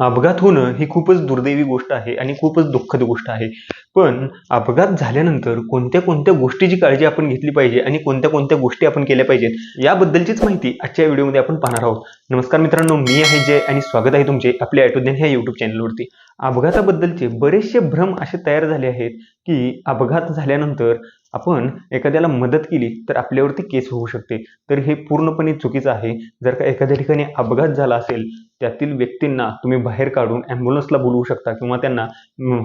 अपघात होणं ही खूपच दुर्दैवी गोष्ट आहे आणि खूपच दुःखद गोष्ट आहे. पण अपघात झाल्यानंतर कोणत्या कोणत्या गोष्टीची काळजी आपण घेतली पाहिजे आणि कोणत्या कोणत्या गोष्टी आपण केल्या पाहिजेत याबद्दलचीच माहिती आजच्या व्हिडिओमध्ये आपण पाहणार आहोत. नमस्कार मित्रांनो मी आहे जय आणि स्वागत आहे तुमचे आपल्या ॲटोज्ञान ह्या युट्यूब चॅनलवरती अपघाताबद्दलचे बरेचसे भ्रम असे तयार झाले आहेत की अपघात झाल्यानंतर आपण एखाद्याला मदत केली तर आपल्यावरती केस होऊ शकते. तर हे पूर्णपणे चुकीचं आहे. जर का एखाद्या ठिकाणी अपघात झाला असेल त्यातील व्यक्तींना तुम्ही बाहेर काढून ॲम्ब्युलन्सला बोलवू शकता किंवा त्यांना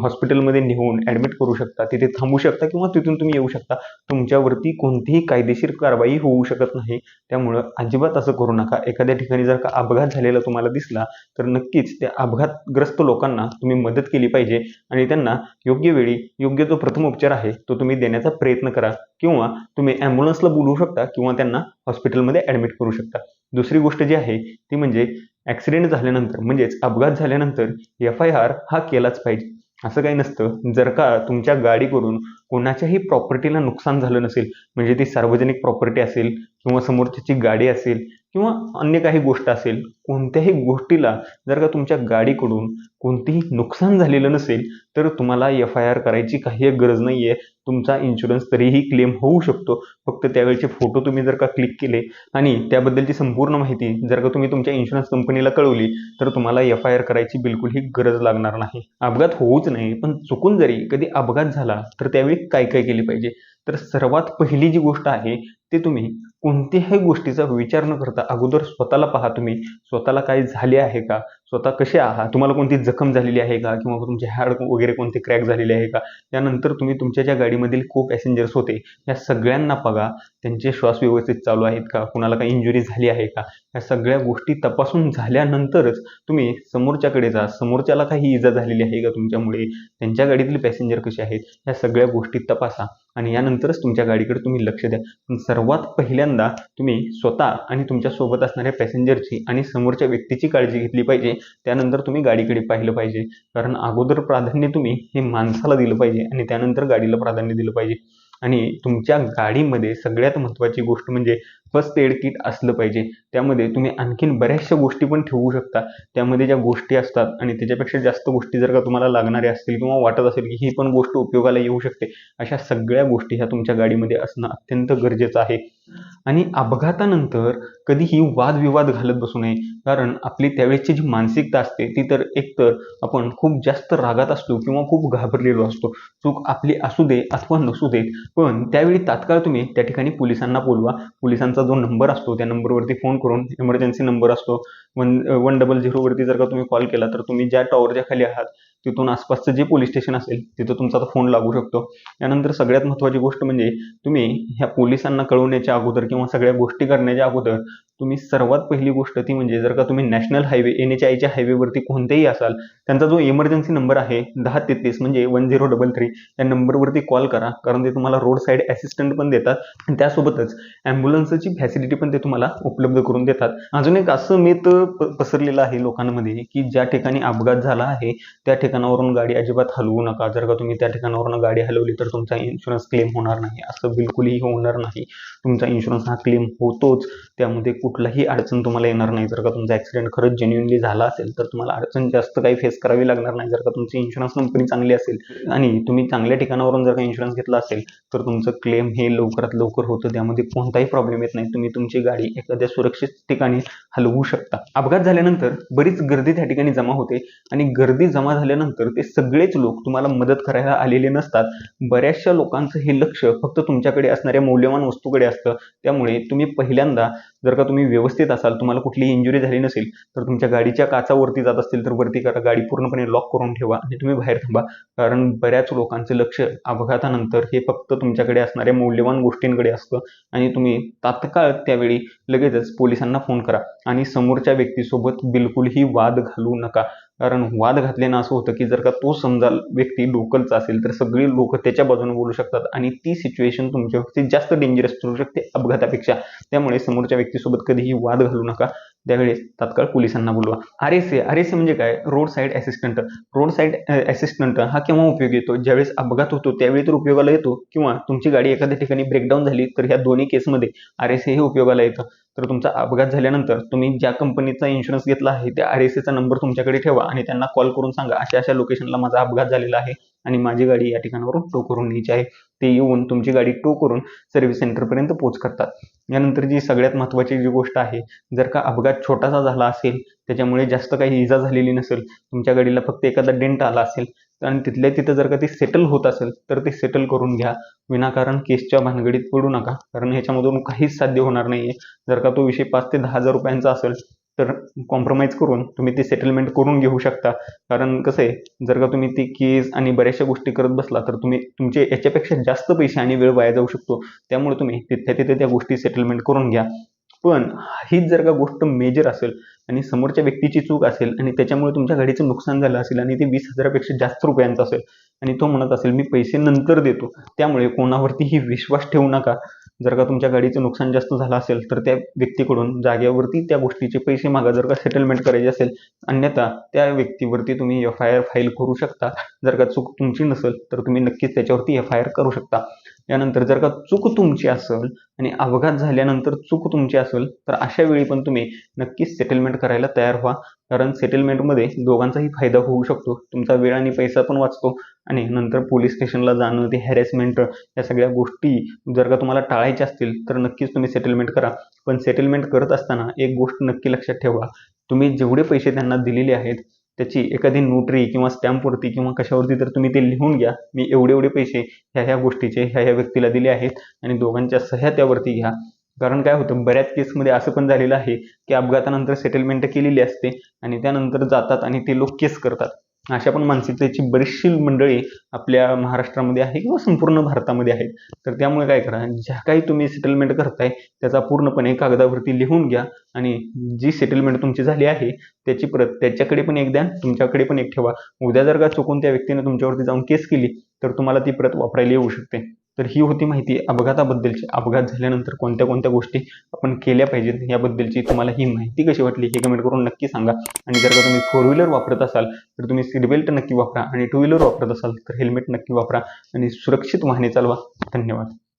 हॉस्पिटलमध्ये नेऊन ॲडमिट करू शकता. तिथे थांबू शकता किंवा तिथून तुम्ही येऊ शकता. तुमच्यावरती कोणतीही कायदेशीर कारवाई होऊ शकत नाही. त्यामुळं अजिबात असं करू नका. एखाद्या ठिकाणी जर का अपघात झालेला तुम्हाला दिसला तर नक्कीच त्या अपघातग्रस्त लोकांना तुम्ही मदत केली पाहिजे आणि त्यांना योग्य वेळी योग्य जो प्रथम उपचार आहे तो तुम्ही देण्याचा प्रयत्न करा किंवा तुम्ही ॲम्ब्युलन्सला बोलवू शकता किंवा त्यांना हॉस्पिटलमध्ये ॲडमिट करू शकता. दुसरी गोष्ट जी आहे ती म्हणजे ॲक्सिडेंट झाल्यानंतर म्हणजेच अपघात झाल्यानंतर एफ आय आर हा केलाच पाहिजे. असं काही नसतं. जर का तुमच्या गाडीकडून कोणाच्याही प्रॉपर्टीला नुकसान झालं नसेल म्हणजे ती सार्वजनिक प्रॉपर्टी असेल किंवा समोरच्याची गाडी असेल किंवा अन्य काही गोष्ट असेल कोणत्याही गोष्टीला जर का तुमच्या गाडीकडून कोणतेही नुकसान झालेलं नसेल तर तुम्हाला एफ आय आर करायची काही गरज नाही आहे तुमचा इन्शुरन्स तरीही क्लेम होऊ शकतो. फक्त त्यावेळचे फोटो तुम्ही जर का क्लिक केले आणि त्याबद्दलची संपूर्ण माहिती जर का तुम्ही तुमच्या इन्शुरन्स कंपनीला कळवली तर तुम्हाला एफ आय आर करायची बिलकुलही गरज लागणार नाही. अपघात होऊच नाही पण चुकून जरी कधी अपघात झाला तर त्यावेळी काय काय केली पाहिजे? तर सर्वात पहिली जी गोष्ट आहे ते तुम्ही कोणत्याही गोष्टीचा विचार न करता अगोदर स्वतःला पहा तुम्ही. स्वतःला काय झाले आहे का? स्वतः कसे आहात? तुम्हाला कोणती जखम झालेली आहे का? किंवा तुमचे हाड वगैरे कोणते क्रॅक झालेले आहे का? त्यानंतर तुम्ही तुमच्या ज्या गाडीमधील को पॅसेंजर्स होते या सगळ्यांना बघा. त्यांचे श्वास व्यवस्थित चालू आहेत का? कुणाला काही इंजुरी झाली आहे का? या सगळ्या गोष्टी तपासून झाल्यानंतरच तुम्ही समोरच्याकडे जा. समोरच्याला काही इजा झालेली आहे का तुमच्यामुळे? त्यांच्या गाडीतील पॅसेंजर कसे आहेत? या सगळ्या गोष्टी तपासा. आणि यानंतरच तुमच्या गाडीकडे तुम्ही लक्ष द्या. पण सर्वात पहिल्यांदा तुम्ही स्वतः आणि तुमच्यासोबत असणाऱ्या पॅसेंजरची आणि समोरच्या व्यक्तीची काळजी घेतली पाहिजे. त्यानंतर तुम्ही गाडीकडे पाहिलं पाहिजे. कारण अगोदर प्राधान्य तुम्ही हे माणसाला दिलं पाहिजे आणि त्यानंतर गाडीला प्राधान्य दिलं पाहिजे. आणि तुमच्या गाडीमध्ये सगळ्यात महत्त्वाची गोष्ट म्हणजे फर्स्ट एड किट असलं पाहिजे. त्यामध्ये तुम्ही आणखीन बऱ्याचशा गोष्टी पण ठेवू शकता. त्यामध्ये ज्या गोष्टी असतात आणि त्याच्यापेक्षा जास्त गोष्टी जर का तुम्हाला लागणाऱ्या असतील किंवा वाटत असेल की ही पण गोष्ट उपयोगाला येऊ शकते अशा सगळ्या गोष्टी ह्या तुमच्या गाडीमध्ये असणं अत्यंत गरजेचं आहे. आणि अपघातानंतर कधीही वादविवाद घालत बसू नये कारण आपली त्यावेळेची जी मानसिकता असते ती तर एकतर आपण खूप जास्त रागात असतो किंवा खूप घाबरलेलो असतो. चूक आपली असू दे अथवा नसू देत पण त्यावेळी तात्काळ तुम्ही त्या ठिकाणी पोलिसांना बोलवा. पोलिसांचा जो नंबर असतो त्या नंबरवरती फोन करून इमर्जन्सी नंबर असतो. वन वन डबल झिरोवरती जर का तुम्ही कॉल केला तर तुम्ही ज्या टॉवरच्या खाली आहात तिथून आसपासचं जे पोलीस स्टेशन असेल तिथं तुमचा आता फोन लागू शकतो. त्यानंतर सगळ्यात महत्त्वाची गोष्ट म्हणजे तुम्ही ह्या पोलिसांना कळवण्याच्या अगोदर किंवा सगळ्या गोष्टी करण्याच्या अगोदर तुम्ही सर्वात पहिली गोष्ट ती म्हणजे जर का तुम्ही नॅशनल हायवे एन एच आयच्या हायवेवरती कोणतेही असाल त्यांचा जो इमर्जन्सी नंबर आहे दहा तेहतीस म्हणजे वन झिरो डबल थ्री त्या नंबरवरती कॉल करा. कारण ते तुम्हाला रोड साईड असिस्टंट पण देतात. आणि त्यासोबतच ॲम्ब्युलन्सची फॅसिलिटी पण ते तुम्हाला उपलब्ध करून देतात. अजून एक असं मित पसरलेलं आहे लोकांमध्ये की ज्या ठिकाणी अपघात झाला आहे त्या ठिकाणावरून गाडी अजिबात हलवू नका. जर का तुम्ही त्या ठिकाणावरून गाडी हलवली तर तुमचा इन्शुरन्स क्लेम होणार नाही. असं बिलकुलही होणार नाही. तुमचा इन्शुरन्स हा क्लेम होतोच. त्यामध्ये कुठलाही अडचण तुम्हाला येणार नाही. जर का तुमचा ॲक्सिडेंट खरंच जेन्युनली झाला असेल तर तुम्हाला अडचण जास्त काही फेस करावी लागणार नाही. जर का तुमची इन्शुरन्स कंपनी चांगली असेल आणि तुम्ही चांगल्या ठिकाणावरून जर का इन्शुरन्स घेतला असेल तर तुमचं क्लेम हे लवकरात लवकर होतं. त्यामध्ये कोणताही प्रॉब्लेम येत नाही. तुम्ही तुमची गाडी एखाद्या सुरक्षित ठिकाणी हलवू शकता. अपघात झाल्यानंतर बरीच गर्दी त्या ठिकाणी जमा होते आणि गर्दी जमा झाल्यानंतर ते सगळेच लोक तुम्हाला मदत करायला आलेले नसतात. बऱ्याचशा लोकांचं हे लक्ष फक्त तुमच्याकडे असणाऱ्या मौल्यवान वस्तूकडे असतं. त्यामुळे तुम्ही पहिल्यांदा जर का तुम्ही व्यवस्थित असाल तुम्हाला कुठलीही इंजुरी झाली नसेल तर तुमच्या गाडीच्या काचावरती जात असतील तर वरती करा गाडी पूर्णपणे लॉक करून ठेवा आणि तुम्ही बाहेर थांबा. कारण बऱ्याच लोकांचं लक्ष अपघातानंतर हे फक्त तुमच्याकडे असणाऱ्या मौल्यवान गोष्टींकडे असतं आणि तुम्ही तात्काळ त्यावेळी लगेचच पोलिसांना फोन करा आणि समोरच्या व्यक्तीसोबत बिलकुलही वाद घालू नका. कारण वाद घातल्यानं असं होतं की जर का तो समजा व्यक्ती लोकलचा असेल तर सगळी लोक त्याच्या बाजूने बोलू शकतात आणि ती सिच्युएशन तुमच्या जास्त डेंजरस ठरू शकते अपघातापेक्षा. त्यामुळे समोरच्या व्यक्तीसोबत कधीही वाद घालू नका. त्यावेळेस तात्काळ पोलिसांना बोलवा. R S A R S A म्हणजे काय? Road side assistant road side assistant हा केव्हा उपयोग येतो? ज्यावेळेस अपघात होतो त्यावेळी तर उपयोगाला येतो किंवा तुमची गाडी एखाद्या ठिकाणी ब्रेकडाऊन झाली तर ह्या दोन्ही केसमध्ये आर एस ए हे उपयोगाला येतं. तर तुमचा अपघात झाल्यानंतर तुम्ही ज्या कंपनीचा इन्शुरन्स घेतला आहे त्या आर एस एचा नंबर तुमच्याकडे ठेवा आणि त्यांना कॉल करून सांगा. अशा अशा लोकेशनला माझा अपघात झालेला आहे आणि माझी गाडी या ठिकाणावरून टो करून न्यायची आहे. ते येऊन तुमची गाडी टो करून सर्व्हिस सेंटरपर्यंत पोच करतात यानंतर जी सगळ्यात महत्त्वाची जी गोष्ट आहे जर का अपघात छोटासा झाला असेल त्याच्यामुळे जास्त काही इजा झालेली नसेल तुमच्या गाडीला फक्त एखादा डेंट आला असेल आणि तिथल्या तिथं जर का ती सेटल होत असेल तर ते सेटल करून घ्या. विनाकारण केसच्या भानगडीत पडू नका. कारण ह्याच्यामधून काहीच साध्य होणार नाही आहे जर का तो विषय पाच ते दहा हजार रुपयांचा असेल तर कॉम्प्रोमाइज करून तुम्ही ते सेटलमेंट करून घेऊ शकता. कारण कसं आहे जर का तुम्ही ती केस आणि बऱ्याचशा गोष्टी करत बसला तर तुम्ही तुमचे याच्यापेक्षा जास्त पैसे आणि वेळ वाया जाऊ शकतो. त्यामुळे तुम्ही तिथल्या तिथे त्या गोष्टी सेटलमेंट करून घ्या. पण हीच जर का गोष्ट मेजर असेल आणि समोरच्या व्यक्तीची चूक असेल आणि त्याच्यामुळे तुमच्या गाडीचं नुकसान झालं असेल आणि ते वीस हजारापेक्षा जास्त रुपयांचं असेल आणि तो म्हणत असेल मी पैसे नंतर देतो. त्यामुळे कोणावरतीही विश्वास ठेवू नका. जर का तुमच्या गाडीचं नुकसान जास्त झालं असेल तर त्या व्यक्तीकडून जागेवरती त्या गोष्टीचे पैसे मागा. जर का सेटलमेंट करायचे असेल अन्यथा त्या व्यक्तीवरती तुम्ही एफ आय आर फाईल करू शकता. जर का चूक तुमची नसेल तर तुम्ही नक्कीच त्याच्यावरती एफ आय आर करू शकता. यानंतर जर का चूक तुमची असेल आणि अपघात झाल्यानंतर चूक तुमची असेल तर अशा वेळी पण तुम्ही नक्कीच सेटलमेंट करायला तयार व्हा. कारण सेटलमेंटमध्ये दोघांचाही फायदा होऊ शकतो. तुमचा वेळ आणि पैसा पण वाचतो आणि नंतर पोलीस स्टेशनला जाणं ते हॅरेसमेंट या सगळ्या गोष्टी जर का तुम्हाला टाळायच्या असतील तर नक्कीच तुम्ही सेटलमेंट करा. पण सेटलमेंट करत असताना एक गोष्ट नक्की लक्षात ठेवा. तुम्ही जेवढे पैसे त्यांना दिलेले आहेत त्याची एखादी नोटरी किंवा स्टॅम्पवरती किंवा कशावरती तर तुम्ही ते लिहून घ्या. मी एवढे एवढे पैसे ह्या ह्या गोष्टीचे ह्या ह्या व्यक्तीला दिले आहेत आणि दोघांच्या सह्या त्यावरती घ्या. कारण काय होतं बऱ्याच केसमध्ये असं पण झालेलं आहे की अपघातानंतर सेटलमेंट केलेली असते आणि त्यानंतर जातात आणि ते लोक केस करतात. अशा पण मानसिकतेची बरीचशी मंडळी आपल्या महाराष्ट्रामध्ये आहे किंवा संपूर्ण भारतामध्ये आहेत. तर त्यामुळे काय करा ज्या काही तुम्ही सेटलमेंट करताय त्याचा पूर्णपणे कागदावरती लिहून घ्या आणि जी सेटलमेंट तुमची झाली आहे त्याची प्रत त्याच्याकडे पण एक द्या तुमच्याकडे पण एक ठेवा. उद्या जर का चुकून त्या व्यक्तीने तुमच्यावरती जाऊन केस केली तर तुम्हाला ती प्रत वापरायला येऊ शकते. तर ही होती माहिती अपघाताबद्दलची. अपघात झाल्यानंतर कोणत्या कोणत्या गोष्टी आपण केल्या पाहिजेत याबद्दलची तुम्हाला ही माहिती कशी वाटली हे कमेंट करून नक्की सांगा. आणि जर का तुम्ही फोर व्हीलर वापरत असाल तर तुम्ही सीटबेल्ट नक्की वापरा आणि टू व्हीलर वापरत असाल तर हेल्मेट नक्की वापरा आणि सुरक्षित वाहने चालवा. धन्यवाद.